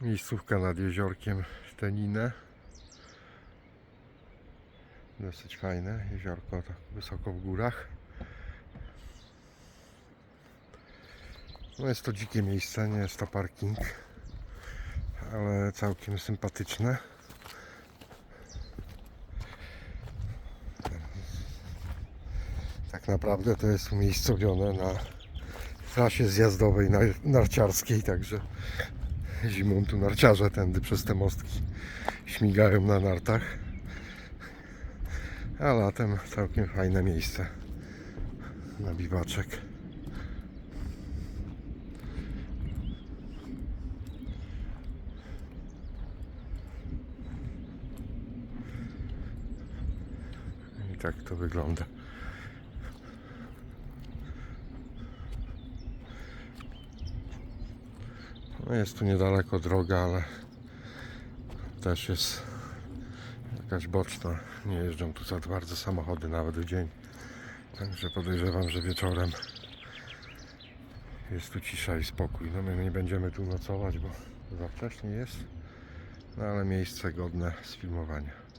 Miejscówka nad jeziorkiem Teninę. Dosyć fajne jeziorko, tak wysoko w górach. No jest to dzikie miejsce, nie jest to parking, ale całkiem sympatyczne. Tak naprawdę to jest umiejscowione na trasie zjazdowej nar- narciarskiej, także zimą tu narciarze tędy przez te mostki śmigają na nartach. A latem całkiem fajne miejsce na biwaczek. I tak to wygląda. No jest tu niedaleko droga, ale też jest jakaś boczna. Nie jeżdżą tu za bardzo samochody nawet w dzień. Także podejrzewam, że wieczorem jest tu cisza i spokój. No my nie będziemy tu nocować, bo za wcześnie jest. No ale miejsce godne sfilmowania.